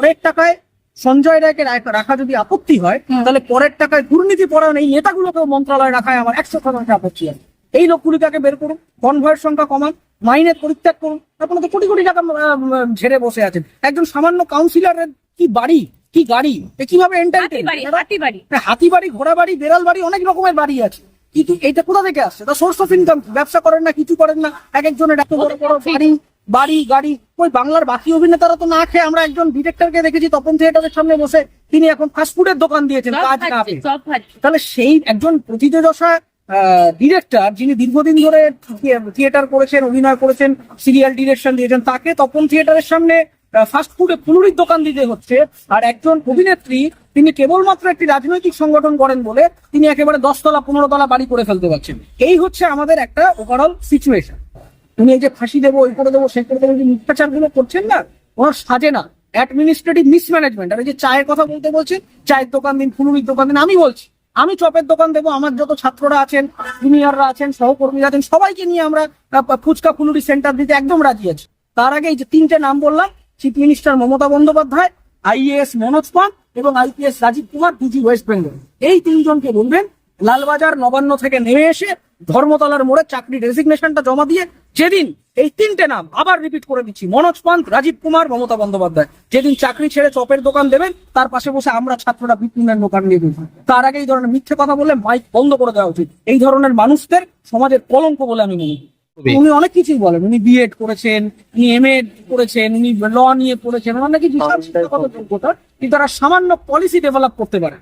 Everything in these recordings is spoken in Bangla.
পরের টাকায় সঞ্জয় রায়কে রাখা যদি আপত্তি হয় তাহলে পরের টাকায় দুর্নীতি পরায়ণ এই নেতাগুলোকেও মন্ত্রণালয়ে রাখায় আমার একশো শতাংশ আপত্তি আছে। এই লোকগুলিকে বের করুন কনভয়ের সংখ্যা কমান মাইনে পরিত্যাগ করুন। আপনারা তো কোটি কোটি টাকা ঝেড়ে বসে আছেন। একজন সামান্য কাউন্সিলরের কি বাড়ি? কি গাড়ি? কীভাবে হাতি বাড়ি ঘোড়া বাড়ি বেড়াল বাড়ি অনেক রকমের বাড়ি আছে। কিন্তু এইটা কোথা থেকে আসছে? তা সোর্স অফ ইনকাম ব্যবসা করেন না কিছু করেন না। এক একজনের এত বড় বড় বাড়ি। বাড়ি গাড়ি ওই বাংলার বাকি অভিনেতারা তো না খেয়ে আমরা একজন ডিরেক্টরকে দেখেছি তপন থিয়েটারের সামনে বসে তিনি এখন ফাস্টফুডের দোকান দিয়েছেন কাজ না তাহলে সেই একজন প্রথিতযশা ডিরেক্টর যিনি দীর্ঘদিন ধরে থিয়েটার করেছেন অভিনয় করেছেন সিরিয়াল ডিরেকশন দিয়েছেন তাকে তপন থিয়েটারের সামনে ফাস্ট ফুডে ফুলুরির দোকান দিতে হচ্ছে। আর একজন অভিনেত্রী তিনি কেবলমাত্র একটি রাজনৈতিক সংগঠন করেন বলে তিনি একেবারে দশতলা পনেরো তলা বাড়ি করে ফেলতে পারছেন। এই হচ্ছে আমাদের একটা ওভারঅল সিচুয়েশন উনি এই যে ফাঁসি দেবো, ওই করে দেবো সে করে দেবো যে মিথ্যাচারগুলো করছেন না, ওনার সাজে না। অ্যাডমিনিস্ট্রেটিভ মিসম্যানেজমেন্ট আর এই যে চায়ের কথা বলতে বলছেন চায়ের দোকান দিন, ফুলুরির দোকান দিন, আমি বলছি, আমি চপের দোকান দেবো, আমার যত ছাত্ররা আছেন জুনিয়ররা আছেন, সহকর্মীরা আছেন, সবাইকে নিয়ে আমরা ফুচকা ফুলুরি সেন্টার দিতে একদম রাজি আছি। তার আগে এই যে তিনটে নাম বললাম chief minister Mamata Bandyopadhyay IAS Manoj Pan এবং IPS Rajeev Kumar DG West Bengal এই তিনজনকে বলবেন, লালবাজার নবান্ন থেকে নেমে এসে ধর্মতলার মোড়ে চাকরি রেজিগনেশনটা জমা দিয়ে যেদিন এই তিনটে নাম আবার রিপিট করে দিচ্ছি মনোজ পান্ত রাজীব কুমার মমতা বন্দ্যোপাধ্যায়। যেদিন চাকরি ছেড়ে চপের দোকান দেবেন তার পাশে বসে আমরা ছাত্ররা বিপিনের দোকান নিয়ে দেবো তার আগে এই ধরনের মিথ্যে কথা বললে মাইক বন্ধ করে দেওয়া উচিত। এই ধরনের মানুষদের সমাজের কলঙ্ক বলে আমি মনে করি। উনি অনেক কিছুই বলেন। উনি বিএড করেছেন উনি এম এড করেছেন উনি ল নিয়ে পড়েছেন ওনার নাকি বিশাল শিক্ষাগত যোগ্যতা কিন্তু তারা সামান্য পলিসি ডেভেলপ করতে পারে।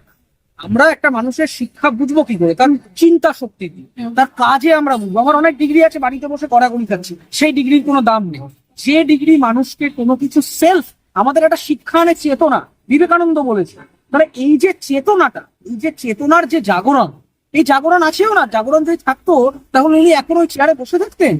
আমরা একটা মানুষের শিক্ষা বুঝব কি করে? তার চিন্তা শক্তি দিয়ে। তার কাজে আমরা বুঝব। আমার অনেক ডিগ্রি আছে, বাড়িতে বসে কড়াকড়ি খাচ্ছি। সেই ডিগ্রির কোনো দাম নেই। যে ডিগ্রি মানুষকে কোনো কিছু সেলফ আমাদের একটা শিক্ষা আনে চেতনা। বিবেকানন্দ বলেছে। তাহলে এই যে চেতনাটা, এই যে চেতনার যে জাগরণ, এই জাগরণ আছেও না। জাগরণ যদি থাকতো, তাহলে উনি এখন ওই চেয়ারে বসে থাকতেন।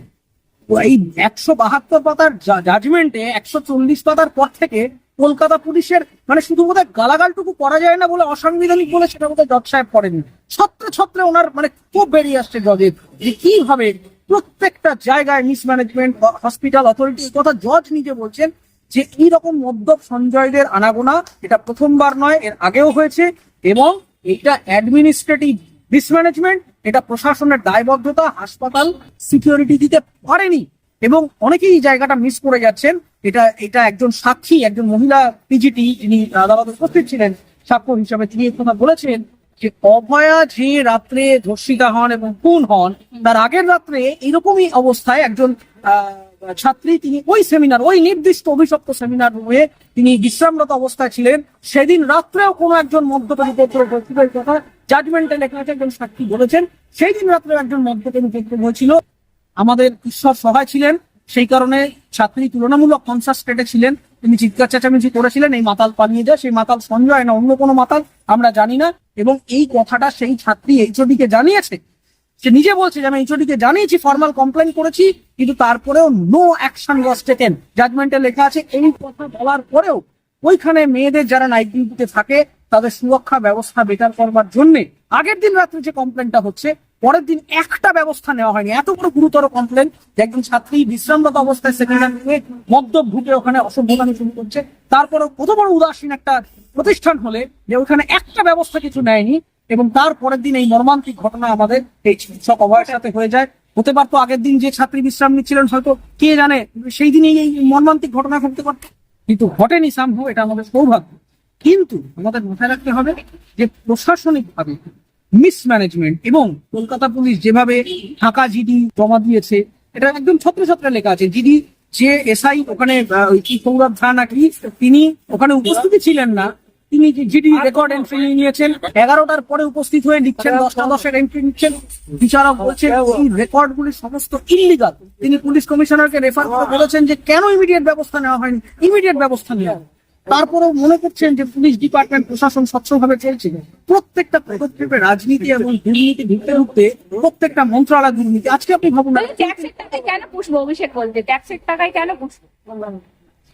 এই একশো বাহাত্তর পাতার জাজমেন্টে একশো চল্লিশ পাতার পর থেকে কলকাতা পুলিশের মানে শুধু বোধহয় গালাগালটুকু করা যায় না বলে অসাংবিধানিক বলে সেটা বোধহয় জজ সাহেব করেনি ছত্রে ছত্রে ওনার মানে খুব বেরিয়ে আসছে জজের যে কীভাবে প্রত্যেকটা জায়গায় মিসম্যানেজমেন্ট হসপিটাল অথরিটি কথা জজ নিজে বলছেন যে এই রকম মদ্যপ সঞ্জয়দের আনাগোনা এটা প্রথমবার নয়, এর আগেও হয়েছে এবং এটা অ্যাডমিনিস্ট্রেটিভ মিসম্যানেজমেন্ট এটা প্রশাসনের দায়বদ্ধতা, হাসপাতাল সিকিউরিটি দিতে পারেনি। এবং অনেকেই জায়গাটা মিস করে যাচ্ছেন। এটা এটা একজন সাক্ষী, একজন মহিলা পিজিটি যিনি আদালতে উপস্থিত ছিলেন। সাক্ষ্য হিসাবে তিনি কথা বলেছেন যে অভয়া যে রাত্রে ধর্ষিতা হন এবং খুন হন, তার আগের রাত্রে এরকমই অবস্থায় একজন ছাত্রী তিনি ওই সেমিনার ওই নির্দিষ্ট অভিশপ্ত সেমিনার রুমে তিনি বিশ্রামরত অবস্থায় ছিলেন। সেদিন রাত্রেও কোনো একজন মদ্যপানী কথা। জাজমেন্টে লেখা আছে, একজন সাক্ষী বলেছেন। সেই দিন রাত্রে একজন মদ্যপানী হয়েছিল। আমাদের ঈশ্বর সহায় ছিলেন, সেই কারণে ছাত্রী তুলনামূলক কনসাস স্টেটে ছিলেন। তিনি চিৎকার চেঁচামেচি করেছিলেন, এই মাতাল পালিয়ে যায়, সেই মাতাল সঞ্জয় না, অন্য কোনো মাতাল আমরা জানি না। এবং এই কথাটা সেই ছাত্রী এইচওডি কে জানিয়েছে। সে নিজে বলছে যে, আমি এইচওডি কে জানিয়েছি ফর্মাল কমপ্লেন করেছি, কিন্তু তারপরেও নো অ্যাকশন ওয়াজ টেকেন জাজমেন্টে লেখা আছে, এই কথা বলার পরেও ওইখানে মেয়েদের যারা নাইট ডিউটিতে থাকে, তাদের সুরক্ষা ব্যবস্থা বেটার করবার জন্য আগের দিন রাত্রে যে কমপ্লেনটা হচ্ছে পরের দিন একটা ব্যবস্থা নেওয়া হয়নি। এত বড় গুরুতর কমপ্লেন যে একজন ছাত্রী বিশ্রামরত অবস্থায় সেকেন্ডার রুমে মদ্যপ ঢুকে ওখানে অসভ্যতামি শুরু করছে। তারপরে কত বড় উদাসীন একটা প্রতিষ্ঠান হলে যে ওখানে একটা ব্যবস্থা কিছু নেয়নি এবং তার পরের দিন এই মর্মান্তিক ঘটনা আমাদের এই চিকিৎসক অভয়ের সাথে হয়ে যায়। হতে পারতো আগের দিন যে ছাত্রী বিশ্রাম নিচ্ছিলেন, হয়তো কে জানে, সেই দিনই এই মর্মান্তিক ঘটনা ঘটতে পারত কিন্তু ঘটেনি সামহ এটা আমাদের সৌভাগ্য। কিন্তু আমাদের মাথায় রাখতে হবে যে প্রশাসনিক ভাবে মিসম্যানেজমেন্ট এবং কলকাতা পুলিশ যেভাবে ঢাকা জিডি জমা দিয়েছে, এটা একদম ছত্রে ছত্রে লেখা আছে। জিডি যে এসআই ওখানে সৌরভ ঝা নাকি তিনি ওখানে উপস্থিতি ছিলেন না। তিনি জিডি রেকর্ড এন্ট্রি নিয়েছেন, এগারোটার পরে উপস্থিত হয়ে লিখছেন, দশটা দশের এন্ট্রি নিচ্ছেন। বিচারক বলছেন, এই রেকর্ড গুলি সমস্ত ইলিগাল তিনি পুলিশ কমিশনারকে রেফার করে বলেছেন যে কেন ইমিডিয়েট ব্যবস্থা নেওয়া হয়নি? ইমিডিয়েট ব্যবস্থা নেওয়া তারপরেও মনে করছেন যে পুলিশ ডিপার্টমেন্ট প্রশাসন স্বচ্ছভাবে চলছে। প্রত্যেকটা পদক্ষেপে রাজনীতি এবং দুর্নীতি ঢুকতে ঢুকতে প্রত্যেকটা মন্ত্রণালয় দুর্নীতি। আজকে আপনি ভাবুন না ট্যাক্সের টাকায় কেন পুষবো অভিষেক বলতে? ট্যাক্সের টাকায় কেন পুষবো?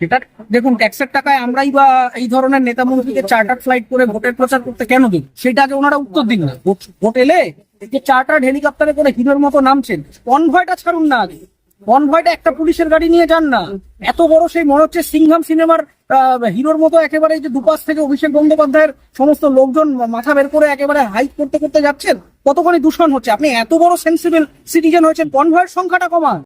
সেটা দেখুন ট্যাক্সের টাকায় আমরাই বা এই ধরনের নেতা মন্ত্রীকে চার্টার ফ্লাইট করে ভোটের প্রচার করতে কেন দিন সেটা আগে ওনারা উত্তর দিন না। ভোট- এলে যে চার্টার হেলিকপ্টারে করে হিরোর মতো নামছেন কনভয়টা ছাড়ুন না আগে। কনভয়টা একটা পুলিশের গাড়ি নিয়ে যান না। এত বড় সেই মনে হচ্ছে সিংহাম সিনেমার হিরোর মতো একেবারে যে দুপাশ থেকে অভিষেক বন্দ্যোপাধ্যায়ের সমস্ত লোকজন মাথা বের করে একেবারে হাইক করতে করতে যাচ্ছেন, কতখানি দূষণ হচ্ছে? আপনি এত বড় সেন্সিবল সিটিজেন হয়েছেন কনভয়ের সংখ্যাটা কমান।